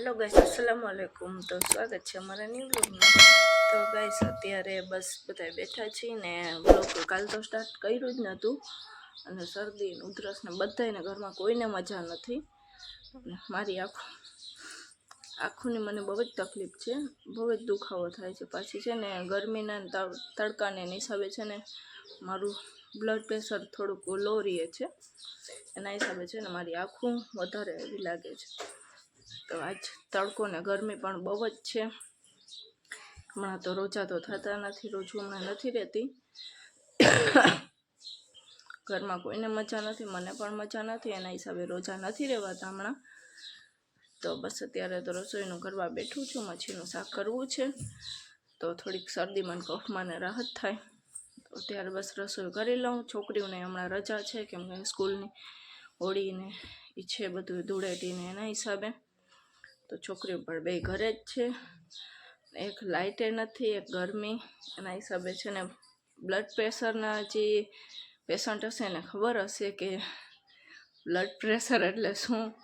Hello guys, અસલામ આલેકુમ તો સ્વાગત છે અમારા ન્યૂ બ્લોગમાં તો ગાઈસ, અત્યારે બસ બધા બેઠા છીએ ને બ્લોગ કાલ તો સ્ટાર્ટ કર્યું જ નહોતું અને શરદી ઉધરસ ને બધાયને ઘરમાં કોઈને મજા નથી. મારી આંખો આંખોની મને બહુ જ તકલીફ છે. બહુ જ દુખાવો થાય છે. પાછી છે ને ગરમીના તડકાને હિસાબે છે ને મારું બ્લડ પ્રેશર થોડુંક લો રહે છે. એના હિસાબે છે ને મારી આંખું વધારે એવી લાગે છે. તો આજ તડકો ને ગરમી પણ બહુ જ છે. હમણાં તો રોજા તો થતા નથી, રોજું હમણાં નથી રહેતી. ઘરમાં કોઈને મજા નથી, મને પણ મજા નથી, એના હિસાબે રોજા નથી રહેવાતા હમણાં. તો બસ અત્યારે તો રસોઈનું કરવા બેઠું છું, મચ્છીનું શાક કરવું છે. તો થોડીક શરદીમાં કફમાં રાહત થાય. તો ત્યારે બસ રસોઈ કરી લઉં. છોકરીઓને હમણાં રજા છે, કેમ કે સ્કૂલની હોળીને એ છે બધું ધૂળેટીને એના હિસાબે. તો છોકરીઓ પણ બે ઘરે જ છે. એક લાઇટે નથી, એક ગરમી. એના હિસાબે છે ને બ્લડ પ્રેશરના જે પેશન્ટ હશે એને ખબર હશે કે બ્લડ પ્રેશર એટલે શું?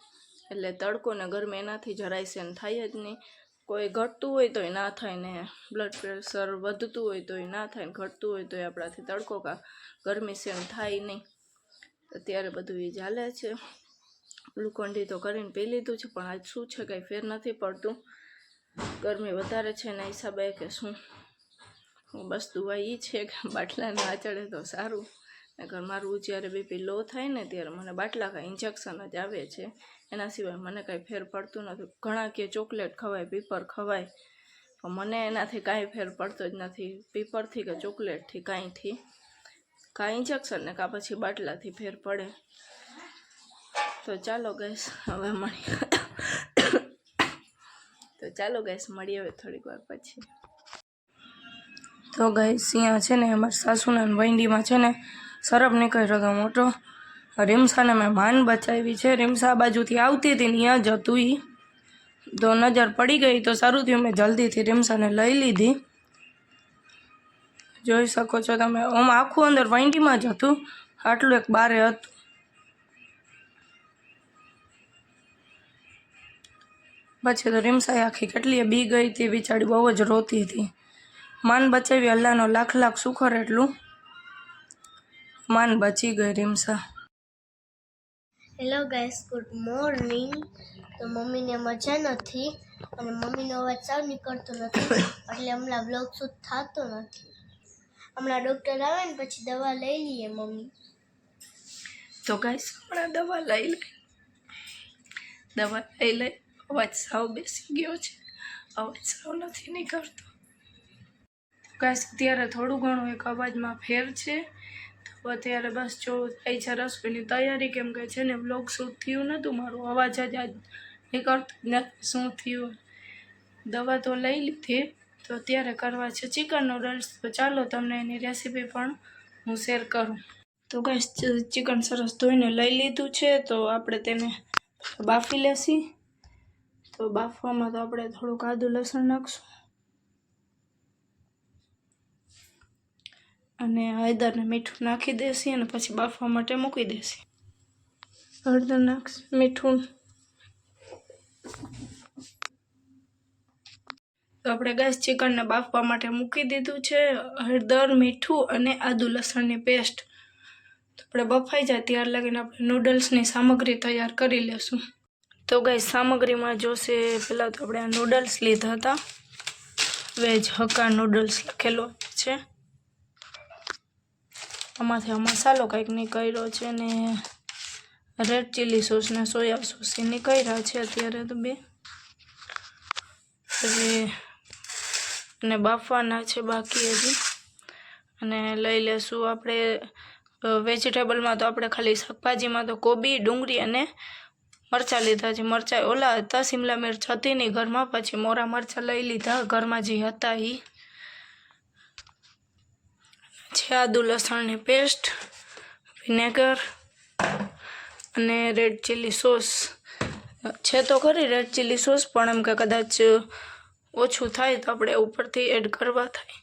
એટલે તડકો ને ગરમી એનાથી જરાય સેન થાય જ નહીં. કોઈ ઘટતું હોય તોય ના થાય ને બ્લડ પ્રેશર વધતું હોય તોય ના થાય ઘટતું હોય તોય આપણાથી તડકો કા ગરમી સેન થાય નહીં. અત્યારે બધું એ ચાલે છે. ગ્લુકોન્ડી તો કરીને પી લીધું છે, પણ આજ શું છે કંઈ ફેર નથી પડતું. ગરમી વધારે છે એના હિસાબે કે શું. બસ દુવા એ છે કે બાટલા ના ચડે તો સારું. નકર મારું જ્યારે બીપી લો થાય ને ત્યારે મને બાટલા કાંઈ ઇન્જેક્શન જ આવે છે. એના સિવાય મને કાંઈ ફેર પડતું નથી. ઘણા કે ચોકલેટ ખવાય પીપર ખવાય, પણ મને એનાથી કાંઈ ફેર પડતો જ નથી. પીપરથી કે ચોકલેટથી, કાંઈથી. કાં ઇન્જેક્શન ને કાં પછી બાટલાથી ફેર પડે. તો ચાલો ગેસ હવે મળીએ તો ચાલો ગેસ મળીએ હવે થોડીક વાર પછી. તો ગઈ અહીંયા છે ને અમારા સાસુના વૈંડીમાં છે ને સરપ નીકળ્યો હતો મોટો. રીમસાને મેં માન બચાવી છે. રીમસા બાજુથી આવતી હતી ને ત્યાં જ હતું ઈ. તો નજર પડી ગઈ તો સારું થયું, મેં જલ્દીથી રીમસાને લઈ લીધી. જોઈ શકો છો તમે આમ આખું અંદર વૈંડીમાં જ હતું. આટલું એક બારે હતું. પછી તો રીમસાઈ આખી કેટલી બી ગઈ હતી બિચારી બહુ જ રોતી હતી. માન બચાવી અલ્લાહનો લાખ લાખ સુખર એટલું. માન બચી ગઈ રીમસા. હેલો ગાઈસ ગુડ મોર્નિંગ તો મમ્મીને મજા નથી અને મમ્મીનો અવાજ સાવ નીકળતો નથી એટલે હમણાં બ્લોગ શૂટ થતો નથી. હમણાં ડૉક્ટર આવે ને પછી દવા લઈ લઈએ મમ્મી. તો ગાઈસ હમણાં દવા લઈ લઈ દવા લઈ લઈ અવાજ સાવ બેસી ગયો છે. અવાજ સાવ નથી નીકળતો. કાશ અત્યારે થોડું ઘણું એક અવાજમાં ફેર છે. તો અત્યારે બસ જો થાય છે રસોઈની તૈયારી, કેમ કે છે ને બ્લોગ શૂટ થયું નહોતું મારું અવાજ જ આજ નીકળતો નથી. શું થયું? દવા તો લઈ લીધી. તો અત્યારે કરવા છે ચિકન નૂડલ્સ તો ચાલો તમને એની રેસીપી પણ હું શેર કરું. તો ગાઈસ, ચિકન સરસ ધોઈને લઈ લીધું છે. તો આપણે તેને બાફી લેશી. તો બાફવામાં તો આપણે થોડુંક આદું લસણ નાખશું. અને હળદર ને મીઠું નાખી દેસી અને પછી બાફવા માટે મૂકી દેસી. હળદર નાખશ મીઠું. તો આપણે ગેસ ચિકનને બાફવા માટે મૂકી દીધું છે હળદર, મીઠું અને આદુ લસણની પેસ્ટ. તો આપણે બફાઈ જાય ત્યાર લગીને આપણે નૂડલ્સની સામગ્રી તૈયાર કરી લેશું. તો ગઈ સામગ્રીમાં જોશે પહેલાં તો આપણે નૂડલ્સ લીધા હતા. વેજ હક્કા નૂડલ્સ લખેલો છે. આમાંથી આ મસાલો કંઈક નીકળ્યો છે ને રેડ ચીલી સોસ ને સોયા સોસ એ નીકળ્યા છે અત્યારે તો બે. એટલે અને બાફવાના છે બાકી હજી. અને લઈ લેશું આપણે વેજીટેબલમાં તો આપણે ખાલી શાકભાજીમાં તો કોબી, ડુંગળી અને મરચાં લીધા છે. મરચાં ઓલા હતા, શિમલા મિર્ચ હતી નહીં ઘરમાં. પછી મોરા મરચાં લઈ લીધા. ઘરમાં જે હતા એ છે આદુ લસણની પેસ્ટ, વિનેગર અને રેડ ચીલી સોસ. છે તો ખરી રેડ ચીલી સોસ, પણ એમ કે કદાચ ઓછું થાય તો આપણે ઉપરથી એડ કરવા થાય.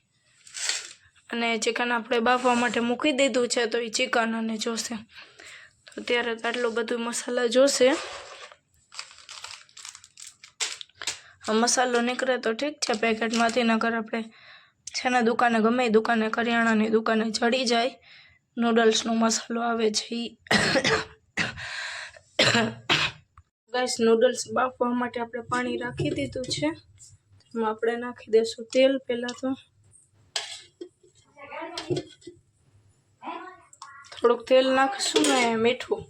અને ચિકન આપણે બાફવા માટે મૂકી દીધું છે, તો એ ચિકન અને જોશે. તો આટલું બધું મસાલા જોશે. મસાલો નીકળે તો ઠીક છે, પેકેટમાંથી નગર આપણે છે ને દુકાને, ગમે દુકાને, કરિયાણાની દુકાને ચડી જાય. નૂડલ્સનો મસાલો આવે છે ગાઈસ નૂડલ્સ બાફવા માટે આપણે પાણી રાખી દીધું છે. એમાં આપણે નાખી દઈશું તેલ પહેલાં તો. થોડુંક તેલ નાખીશું ને મીઠું.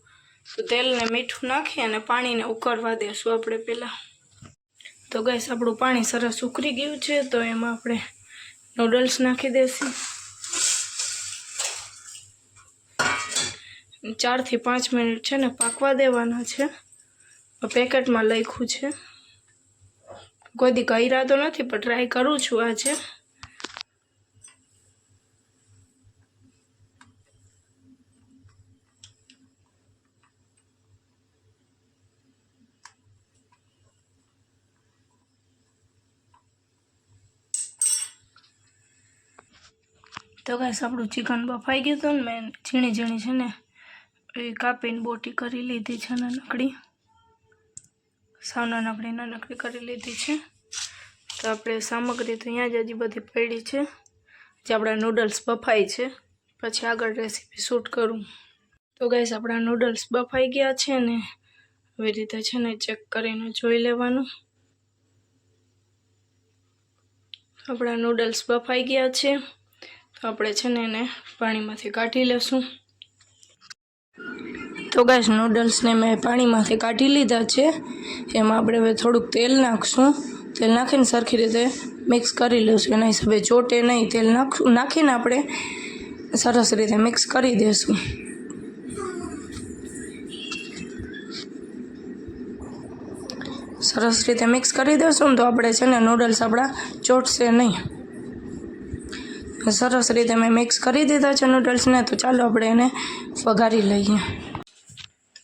તો તેલને મીઠું નાખી અને પાણીને ઉકળવા દેશું આપણે પહેલાં. તો ગેસ આપણું પાણી સરસ ઉકળી ગયું છે, તો એમાં આપણે નૂડલ્સ નાખી દઈશું ચારથી પાંચ મિનિટ છે ને પાકવા દેવાના છે. પેકેટમાં લખ્યું છે. કોઈ દી કર્યા તો નથી, પણ ટ્રાય કરું છું આજે. તો કાંઈ આપણું ચિકન બફાઈ ગયું હતું ને, મેં ઝીણી ઝીણી છે ને, એ કાપીને બોટી કરી લીધી છે નાનકડી સાવ નાનકડી નાનકડી કરી લીધી છે. તો આપણે સામગ્રી તો અહીંયા જ હજી બધી પડી છે, જે આપણા નૂડલ્સ બફાઈ છે. પછી આગળ રેસીપી શૂટ કરું. તો ગાઈસ, આપણા નૂડલ્સ બફાઈ ગયા છે ને, આવી રીતે છે ને ચેક કરીને જોઈ લેવાનું. આપણા નૂડલ્સ બફાઈ ગયા છે. આપણે છે ને એને પાણીમાંથી કાઢી લેશું. તો ગાઈસ નૂડલ્સને મેં પાણીમાંથી કાઢી લીધા છે. એમાં આપણે હવે થોડુંક તેલ નાખશું. તેલ નાખીને સરખી રીતે મિક્સ કરી લઈશું એના હિસાબે ચોટે નહીં, તેલ નાખશું, નાખીને આપણે સરસ રીતે મિક્સ કરી દઈશું સરસ રીતે મિક્સ કરી દઈશું તો આપણે છે ને નૂડલ્સ આપણા ચોટશે નહીં. સરસ રીતે મેં મિક્સ કરી દીધા છે નૂડલ્સને તો ચાલો આપણે એને વઘારી લઈએ.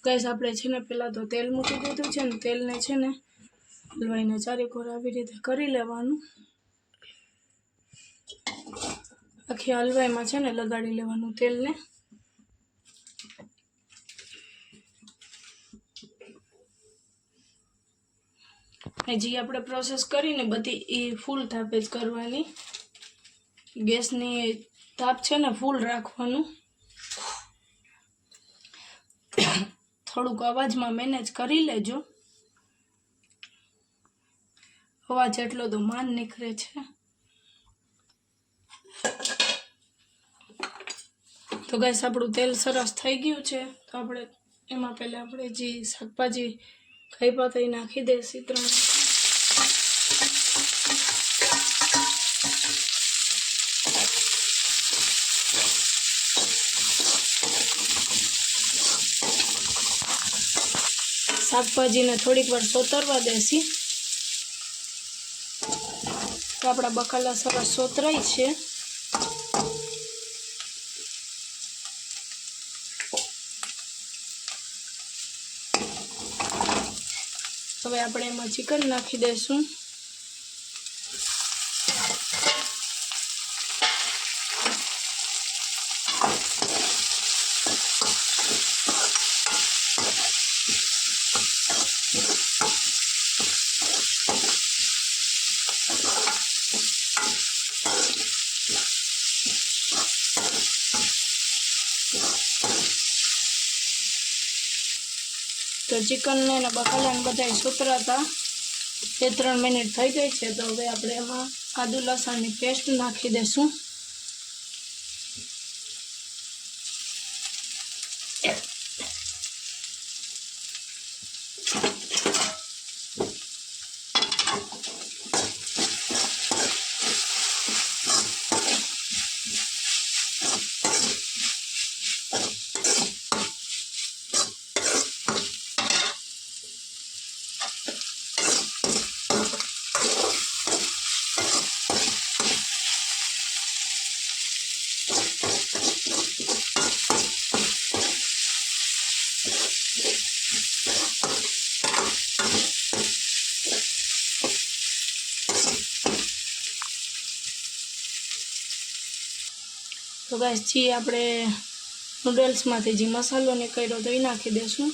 ગેસ આપણે છે ને પહેલાં તો તેલ મૂકી દીધું છે ને, તેલને છે ને હલવાઈને ચારેકોર આવી રીતે કરી લેવાનું. આખી હલવાઈમાં છે ને લગાડી લેવાનું તેલને. હજી આપણે પ્રોસેસ કરીને બધી એ ફૂલ થાપે જ કરવાની. ગેસની તાપ છે ને ફૂલ રાખવાનું. થોડુંક અવાજમાં મેનેજ કરી લેજો. અવાજ એટલો તો માન નીકળે છે. તો ગેસ આપણું તેલ સરસ થઈ ગયું છે. તો આપણે એમાં પહેલાં આપણે જે શાકભાજી ખાઈ પાતા નાખી દઈશું ત્રણ શાકભાજીને થોડીક વાર સોતરવા દેસી તો આપણા બકાલા સરસ સોતરાય છે. હવે આપણે એમાં ચિકન નાખી દઈશું ચિકનને અને બકાલાને બધા સુતરાતા. બે ત્રણ મિનિટ થઈ ગઈ છે, તો હવે આપણે એમાં આદુ લસણની પેસ્ટ નાખી દઈશું ગાઈસ જે આપણે નૂડલ્સમાંથી જે મસાલો નીકળ્યો તો એ નાખી દઈશું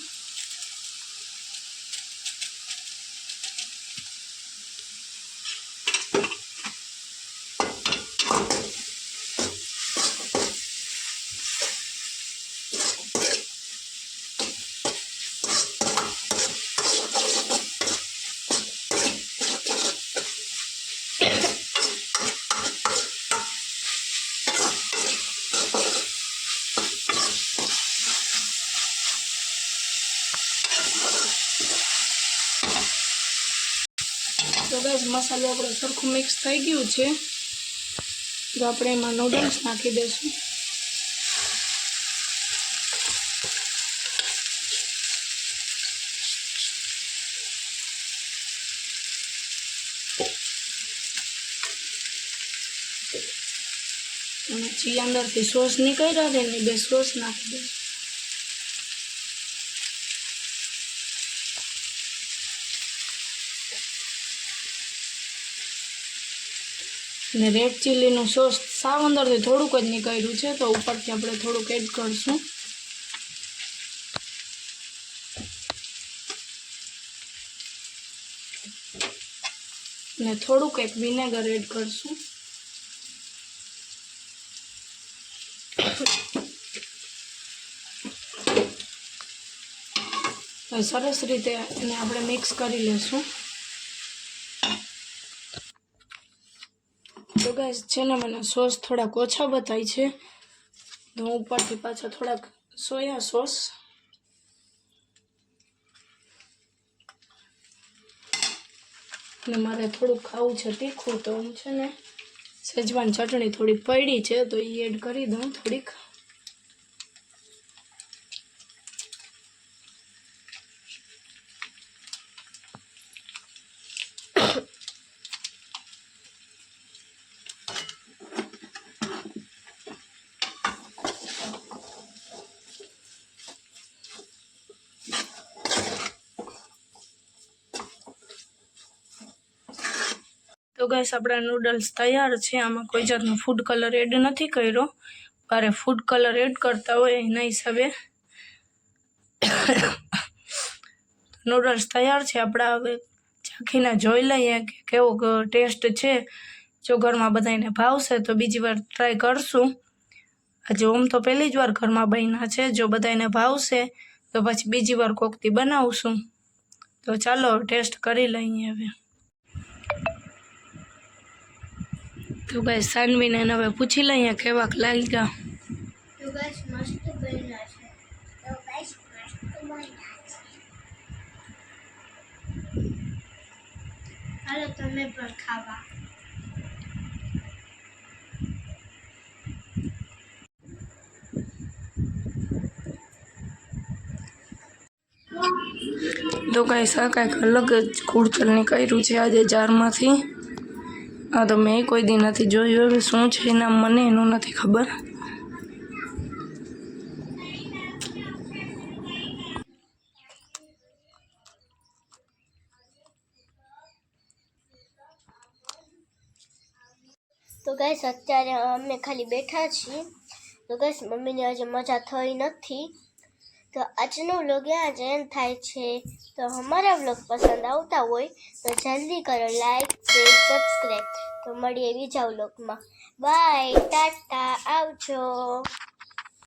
મસાલો આપણો સરખું મિક્સ થઈ ગયું છે. તો આપણે એમાં નૂડલ્સ નાખી દઈશું. અને ચી અંદરથી સોસ નીકળ્યા છે ને બે સોસ નાખી દઈશું. ને રેડ ચીલીનું સોસ સાવ અંદરથી થોડુંક જ નીકળ્યું છે, તો ઉપરથી આપણે થોડુંક એડ કરીશું. ને થોડુંક એક વિનેગર એડ કરશું. સરસ રીતે એને આપણે મિક્સ કરી લેશું. ગાઈસ છે ને મને સોસ થોડાક ઓછા બતાય છે. તો હું ઉપરથી પાછા થોડાક સોયા સોસ. ને મારે થોડુંક ખાવું છે તીખું, તો હું છે ને સેજવાન ચટણી થોડી પડી છે, તો એ એડ કરી દઉં થોડીક. તો ગેસ આપણા નૂડલ્સ તૈયાર છે. આમાં કોઈ જાતનો ફૂડ કલર એડ નથી કર્યો. મારે ફૂડ કલર એડ કરતા હોય એના હિસાબે. નૂડલ્સ તૈયાર છે. આપણા હવે ચાખીને જોઈ લઈએ કે કેવો ટેસ્ટ છે. જો ઘરમાં બધાને ભાવશે તો બીજી વાર ટ્રાય કરશું. આજે ઓમ તો પહેલી જ વાર ઘરમાં બન્યા છે. જો બધાને ભાવશે તો પછી બીજી વાર કોકતી બનાવશું. તો ચાલો ટેસ્ટ કરી લઈએ હવે. તો ભાઈ સાનવીને એને હવે પૂછી લઈએ કેવાક લાગ્યા તો ગાઈસ મસ્ત બન્યા છે તો ગાઈસ મસ્ત બન્યા છે હાલો તમે પણ ખાવા. તો કાંઈ સા કાંઈક અલગ જ કુડચલની કર્યું છે આજે જારમાંથી. આ તો મેં કોઈ દી નથી જોયું. હવે શું છે એના મને એનું નથી ખબર. તો ગાઈસ અત્યારે અમે ખાલી બેઠા છીએ. તો ગાઈશ મમ્મીને આજે મજા થઈ નથી. તો આજનો વ્લોગ ત્યાં જ થાય છે. તો અમારા વ્લોગ પસંદ આવતા હોય તો જલ્દી કરો લાઈક શેર સબસ્ક્રાઈબ તો મળીએ બીજા વ્લોગમાં બાય ટાટા, આવજો.